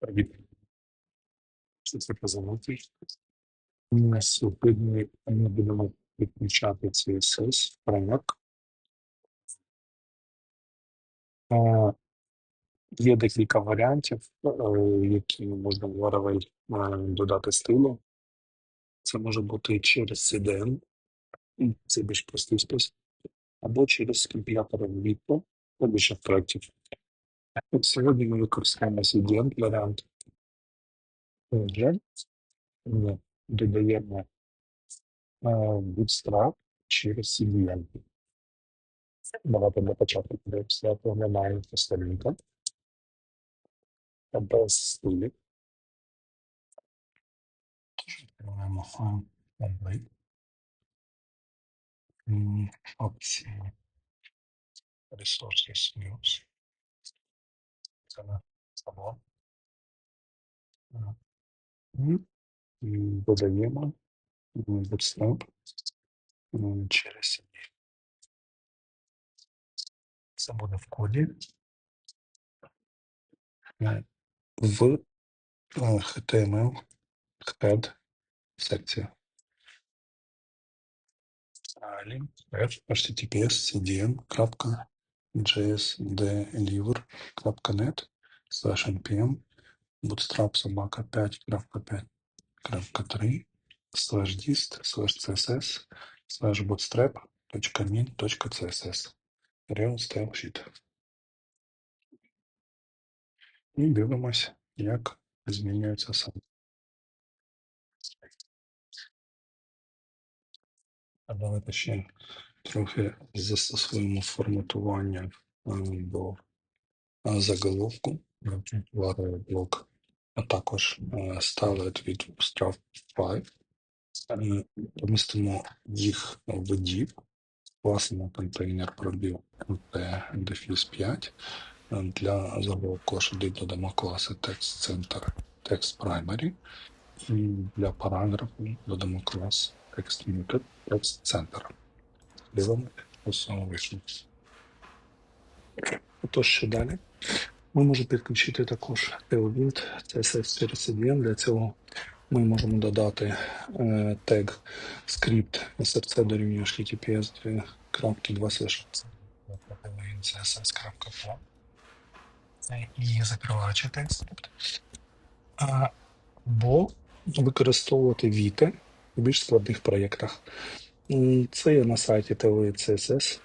Привіт. Що це позвонити? Ми сьогодні ми будемо підключати CSS фреймворк. Е, Є декілька варіантів, е, які можна в Laravel е, додати стилю. Це може бути через CDN, це більш простий спосіб, або через компілятор Vito, це більше проєктів. От Сьогодні ми використаємо CDN варіант. Отже, ми додаємо е, Bootstrap через CDN. Давайте для початку подивимося, немає сторінка. Без стилів. Відкриваємо файл template. М, Опції. Resources News. Це на салон. І м, додаємо м, Bootstrap м, через CDN. Це буде в коді. Е, В е, HTML head секція. Далі F https cdn.jsdeliver.net slash npm bootstrap собака 5.5.3 slash dist slash css slash bootstrap.min.css real style sheet. І дивимося, як змінюється сам. А давайте ще трохи застосуємо форматування до заголовку, блок, а також ставить від Bootstrap 5. Е, Помістимо їх в div, класимо контейнер пробіл дефіс 5. Е, Для заголовку аж додамо класи text center, text primary. І для параграфу додамо клас text muted, text center. Ось вийшло. Отож, що далі? Ми можемо підключити також Tailwind CSS через CDN. Для цього ми можемо додати е, тег скрипт src дорівнює https 2 css.com і закриваючи текст. Або використовувати Vite в більш складних проєктах. Це є на сайті Tailwind CSS.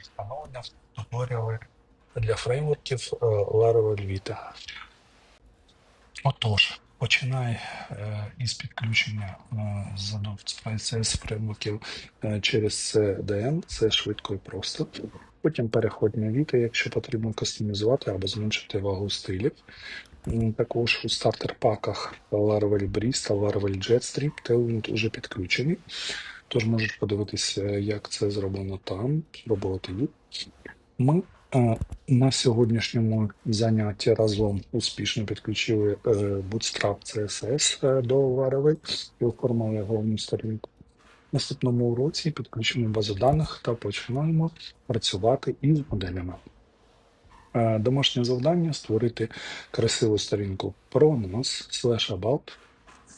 Встановлення туторіали для фреймворків е, Laravel Vita. Отож, починай е, із підключення е, з CSS фреймворків через CDN, це швидко і просто. Потім переходь на Vita, якщо потрібно кастомізувати або зменшити вагу стилів. Також у стартер-паках Laravel Breeze та Laravel Jetstream Tailwind вже підключені. Тож можете подивитися, як це зроблено там, спробувати їх. Ми е, на сьогоднішньому занятті разом успішно підключили е, Bootstrap CSS е, до Laravel і оформили головну сторінку. Наступному уроці підключимо базу даних та починаємо працювати із моделями. Е, Домашнє завдання створити красиву сторінку про нас, slash about,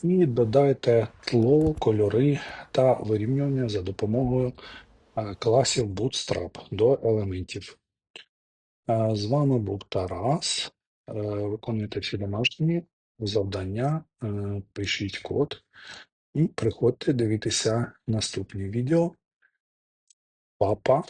і додайте тло, кольори та вирівнювання за допомогою е, класів Bootstrap до елементів. Е, З вами був Тарас. Виконуйте всі домашні завдання, пишіть код і приходьте дивитися наступні відео. Па-па!